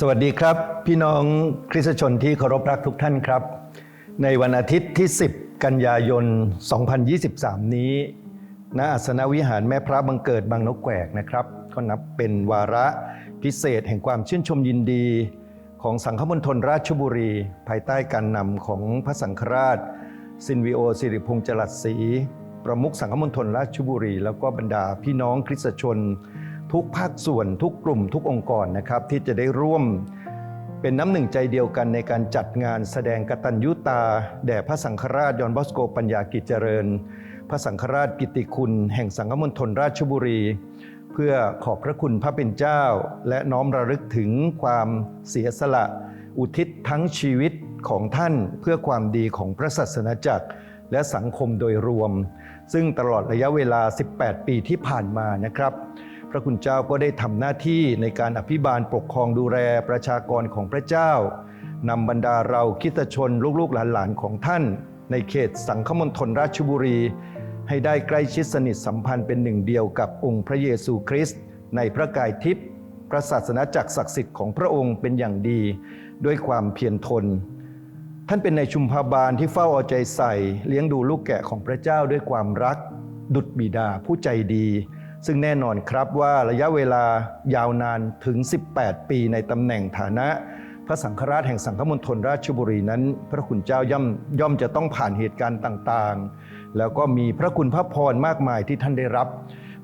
สวัสดีครับ พี่น้องคริสตชนที่เคารพรักทุกท่านครับ ในวันอาทิตย์ที่ 10 กันยายน 2023 นี้ณอาสนวิหารแม่พระบังเกิดบางนกแกวกนะครับ ก็นับเป็นวาระพิเศษแห่งความชื่นชมยินดี ของสังฆมณฑลราชบุรี ภายใต้การนำของพระสังฆราชซินวิโอสิริพงษ์จรัสศรีประมุขสังฆมณฑลราชบุรี แล้วก็บรรดาพี่น้องคริสตชน ทุกภาคส่วนทุกกลุ่มทุกองค์กรนะครับ ที่จะได้ร่วมเป็นน้ำหนึ่งใจเดียวกันในการจัดงานแสดงกตัญญูตา แด่พระสังฆราชยอนบอสโกปัญญากิจเจริญ พระสังฆราชกิติคุณ แห่งสังฆมณฑลราชบุรี เพื่อขอบพระคุณพระเป็นเจ้า และน้อมระลึกถึงความเสียสละ อุทิศทั้งชีวิตของท่านเพื่อความดีของพระศาสนาจักรและสังคมโดยรวม ซึ่งตลอดระยะเวลา 18 ปีที่ผ่านมานะครับ พระคุณเจ้าก็ได้ทำหน้าที่ในการอภิบาลปกครองดูแลประชากรของพระเจ้านำบรรดาเราคิตชนลูกๆหลานๆของท่าน ในเขตสังฆมณฑลราชบุรี ให้ได้ใกล้ชิดสนิทสัมพันธ์เป็นหนึ่งเดียวกับองค์พระเยซูคริสต์ในพระกายทิพย์พระศาสนาจักรศักดิ์สิทธิ์ของพระองค์เป็นอย่างดี ด้วยความเพียรทน ท่านเป็นในชุมพาบาลที่เฝ้าเอาใจใส่ เลี้ยงดูลูกแกะของพระเจ้าด้วยความรัก ดุจบิดาผู้ใจดี ซึ่งแน่นอนครับว่าระยะเวลายาวนานถึง 18 ปีในตำแหน่งฐานะ พระสังฆราชแห่งสังฆมณฑลราชบุรีนั้น พระคุณเจ้าย่อมย่อมจะต้องผ่านเหตุการณ์ต่างๆ แล้วก็มีพระคุณพระพรมากมายที่ท่านได้รับ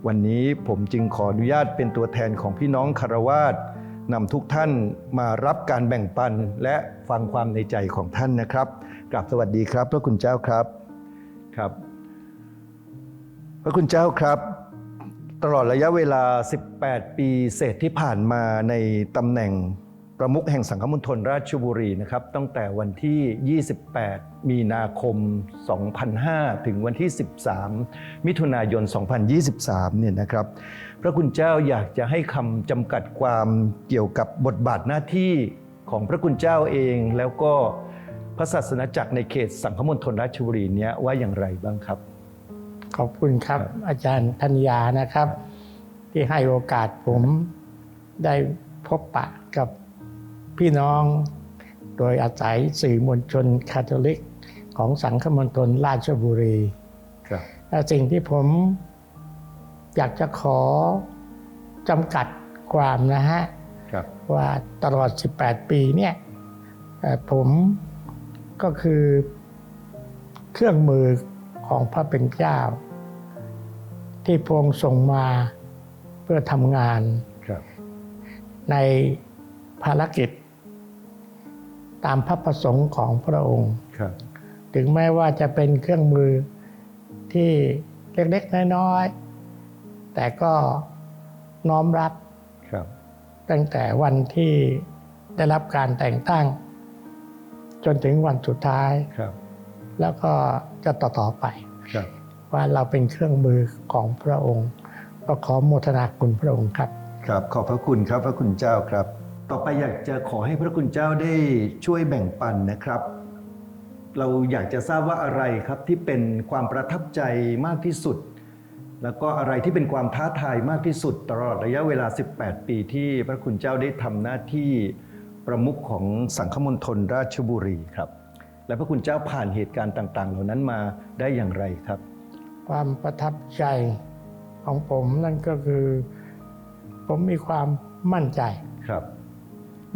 วันนี้ผมจึงขออนุญาตเป็นตัวแทนของพี่น้องคารวาสนำทุกท่านมารับการแบ่งปันและฟังความในใจของท่านนะครับกราบสวัสดีครับ พระคุณเจ้าครับครับ พระคุณเจ้าครับ ตลอดระยะเวลา 18 ปีเศษที่ผ่านมาในตำแหน่งประมุขแห่งสังฆมณฑลราชบุรีนะครับตั้งแต่วันที่ 28 มีนาคม 2005 ถึงวันที่ 13 มิถุนายน 2023 เนี่ยนะครับ พระคุณเจ้าอยากจะให้คำจำกัดความเกี่ยวกับบทบาทหน้าที่ของพระคุณเจ้าเองแล้วก็พระศาสนาจักรในเขตสังฆมณฑลราชบุรีเนี้ยว่าอย่างไรบ้างครับ ขอบคุณครับ อาจารย์ธัญญานะครับ ที่ให้โอกาสผมได้พบปะกับพี่น้อง โดยอาศัยสื่อมวลชนคาทอลิก ของสังฆมณฑลราชบุรีครับและสิ่งที่ผมอยากจะขอจำกัดความนะฮะครับว่าตลอด 18 ปีเนี่ยเอ่อผมก็คือเครื่องมือ ของพระเป็นเจ้า ที่พระองค์ส่งมาเพื่อทำงานครับในภารกิจ ตามพระประสงค์ของพระองค์ครับถึงแม้ว่าจะเป็นเครื่องมือที่เล็กๆน้อยๆแต่ก็น้อมรับครับตั้งแต่วันที่ได้รับการแต่งตั้ง จนถึงวันสุดท้ายครับ แล้วก็จะต่อๆไปครับว่าเราเป็นเครื่องมือของพระองค์ ก็ขอโมทนาคุณพระองค์ครับ ครับขอบพระคุณครับพระคุณเจ้าครับ ต่อไปอยากจะขอให้พระคุณเจ้าได้ช่วยแบ่งปันนะครับ เราอยากจะทราบว่าอะไรครับที่เป็นความประทับใจมากที่สุด แล้วก็อะไรที่เป็นความท้าทายมากที่สุด ตลอดระยะเวลา 18 ปีที่พระคุณเจ้าได้ทำหน้าที่ประมุขของสังฆมณฑลราชบุรีครับ และพระคุณเจ้าผ่านเหตุการณ์ต่าง ๆ เหล่านั้นมาได้อย่างไรครับ ความประทับใจของผมนั่นก็คือ ผมมีความมั่นใจครับ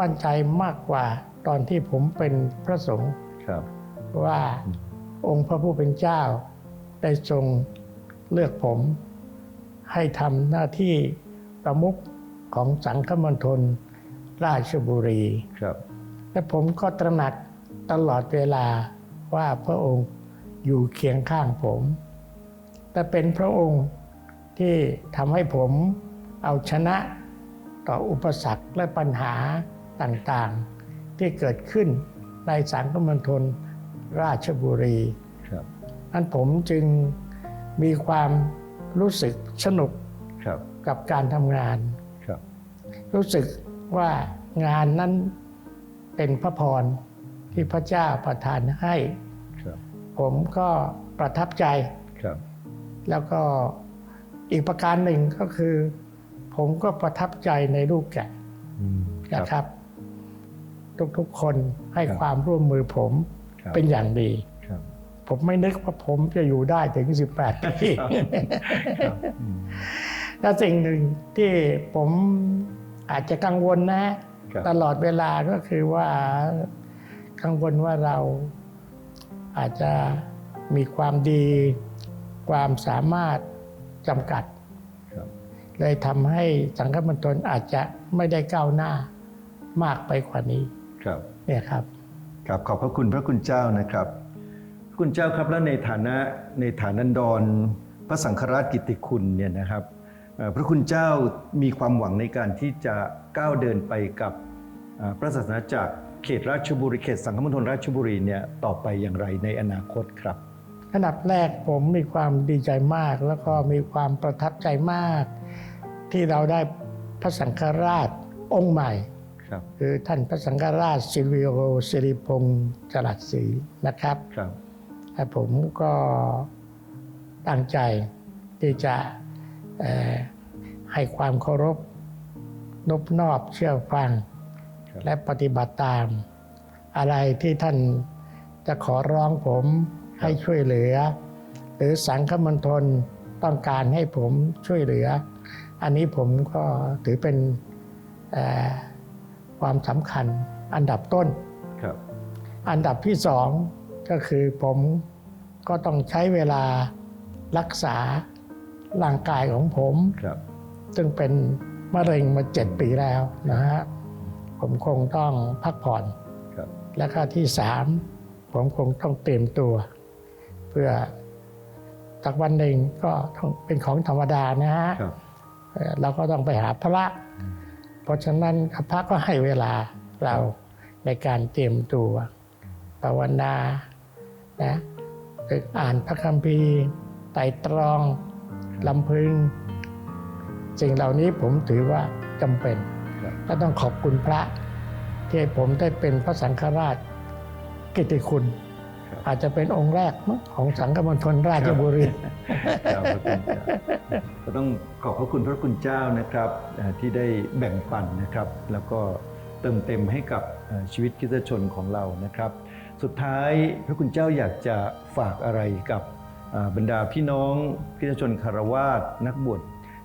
มั่นใจมากกว่าตอนที่ผมเป็นพระสงฆ์ครับ ว่าองค์พระผู้เป็นเจ้า ได้ทรงเลือกผม ให้ทำหน้าที่ประมุขของสังฆมณฑลราชบุรีครับ และผมก็ตระหนัก ตลอดเวลาว่าพระองค์อยู่เคียงข้างผม แต่เป็นพระองค์ที่ทำให้ผมเอาชนะต่ออุปสรรคและปัญหาต่างๆ ที่เกิดขึ้นในสังคมณฑลราชบุรีครับนั้นผมจึงมีความรู้สึกสนุกครับกับการทำงานครับรู้สึกว่างานนั้นเป็นพระพร ที่พระเจ้าประทานให้ครับผมก็ประทับใจครับแล้วก็อีกประการหนึ่งก็คือ ผมก็ประทับใจในลูกแกะอืมนะครับ ทุกๆคนให้ครับความร่วมมือผมครับเป็นอย่างดีครับผมไม่นึกว่าผมจะอยู่ได้ถึง 18 ปีครับอืมและสิ่งหนึ่งที่ผมอาจจะกังวลนะครับตลอดเวลาก็คือว่า กังวลว่าเราอาจจะมีความดีความสามารถจำกัดครับเลยทำให้สังคมณฑลอาจจะไม่ได้ก้าวหน้ามากไปกว่านี้ครับเนี่ยครับครับขอบพระคุณพระคุณเจ้านะครับพระคุณเจ้าครับแล้วในฐานะในฐานันดร พระสังฆราชกิตติคุณเนี่ยนะครับเอ่อพระคุณเจ้ามีความหวังในการที่จะก้าวเดินไปกับเอ่อพระศาสนาจักร เขตราชบุรีเขตสังคมณฑลราชบุรีเนี่ยต่อไปอย่างไรในอนาคตครับอันดับแรกผมมีความดีใจมาก แล้วก็มีความประทับใจมาก ที่เราได้พระสังฆราชองค์ใหม่ครับคือท่านพระสังฆราชซิลวิโอสิริพงษ์จรัสศรีนะครับครับและผมก็ตั้งใจที่จะเอ่อให้ความเคารพนบนอบเชื่อฟังครับ และปฏิบัติตาม อะไรที่ท่านจะขอร้องผมให้ช่วยเหลือ หรือสังฆมณฑลต้องการให้ผมช่วยเหลือ อันนี้ผมก็ถือเป็นเอ่อความสำคัญอันดับต้นครับอันดับที่สองก็คือผมก็ต้องใช้เวลารักษาร่างกายของผมครับซึ่งเป็นมะเร็งมาเจ็ดปีแล้วนะฮะ ผมคงต้องพักผ่อนครับและก็ที่สามผมคงต้องเตรียมตัว เพื่อสักวันหนึ่งก็ต้องเป็นของธรรมดานะฮะครับเอ่อเราก็ต้องไปหาพระ เพราะฉะนั้นพระก็ให้เวลาเราในการเตรียมตัวภาวนานะฝึกอ่านพระคัมภีร์ไตรตรองลำพึงสิ่งเหล่านี้ผมถือว่าจำเป็น ครับและต้องขอบคุณพระที่ให้ผมได้เป็นพระสังฆราชกิตติคุณครับอาจจะเป็นองค์แรกมั้งของสังฆมณฑลราชบุรีครับพระคุณเจ้าก็ต้องขอบพระคุณพระคุณเจ้านะครับเอ่อที่ได้แบ่งปันนะครับ แล้วก็เติมเต็มให้กับเอ่อชีวิตคริสตชนของเรานะครับ สุดท้ายพระคุณเจ้าอยากจะฝากอะไรกับเอ่อบรรดาพี่น้องคริสตชนคารวาสนักบวช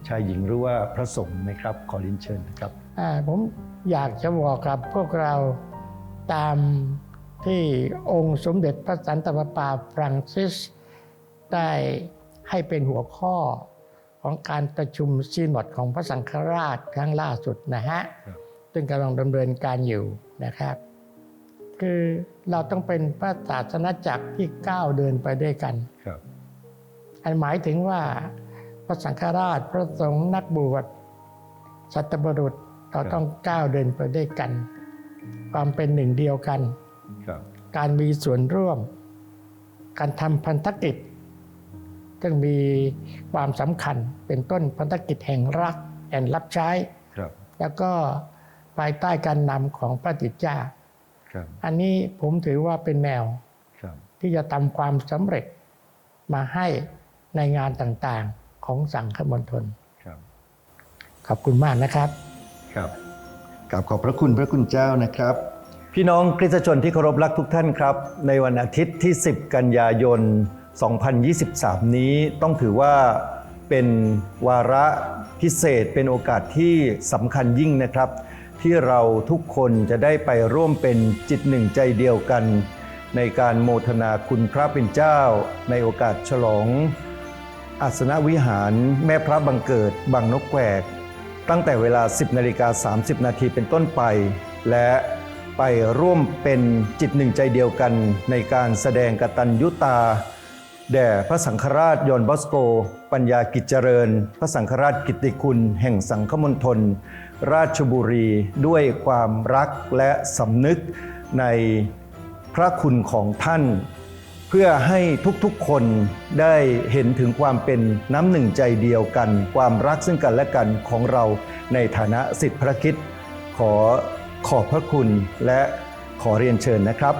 ชายหญิงหรือว่าพระสงฆ์ไหมครับ ขอเรียนเชิญนะครับอ่า ผมอยากจะบอกกับพวกเราตามที่องค์สมเด็จพระสันตะปาปาฟรังซิส ได้ให้เป็นหัวข้อของการประชุมซีนอดของพระสังฆราชครั้งล่าสุดนะฮะครับซึ่งกำลังดำเนินการอยู่นะครับ คือเราต้องเป็นพระศาสนาจักรที่ก้าวเดินไปด้วยกันครับอันหมายถึงว่าพระสังฆราชพระสงฆ์นักบวชสัตบุรุษ เราต้องก้าวเดินไปด้วยกัน ความเป็นหนึ่งเดียวกันครับการมีส่วนร่วม การทำพันธกิจซึ่งมีความสำคัญเป็นต้นพันธกิจแห่งรักแอนรับใช้ครับแล้วก็ภายใต้การนำของพระติจเจ้าครับอันนี้ผมถือว่าเป็นแนวครับที่จะทำความสำเร็จมาให้ในงานต่างๆของสังฆมณฑลครับขอบคุณมากนะครับ ครับกราบขอบพระคุณพระคุณเจ้านะครับ พี่น้องคริสตชนที่เคารพรักทุกท่านครับ ในวันอาทิตย์ที่ 10 กันยายน 2023 นี้ต้องถือว่าเป็นวาระพิเศษเป็นโอกาสที่สำคัญยิ่งนะครับ ที่เราทุกคนจะได้ไปร่วมเป็นจิตหนึ่งใจเดียวกัน ในการโมทนาคุณพระเป็นเจ้า ในโอกาสฉลองอาสนวิหารแม่พระบังเกิดบางนกแกวก ตั้งแต่เวลา 10นาฬิกา30 นาทีเป็นต้นไป และไปร่วมเป็นจิตหนึ่งใจเดียวกันในการแสดงกตัญญูตา แด่พระสังฆราชยอนบอสโก ปัญญากิจเจริญ พระสังฆราชกิติคุณ แห่งสังฆมณฑลราชบุรีด้วยความรักและสำนึกในพระคุณของท่าน เพื่อให้ทุกๆคนได้เห็นถึงความเป็นน้ำหนึ่งใจเดียวกัน ความรักซึ่งกันและกันของเราในฐานะสิทธิพระคิดขอขอบพระคุณและขอเรียนเชิญนะครับ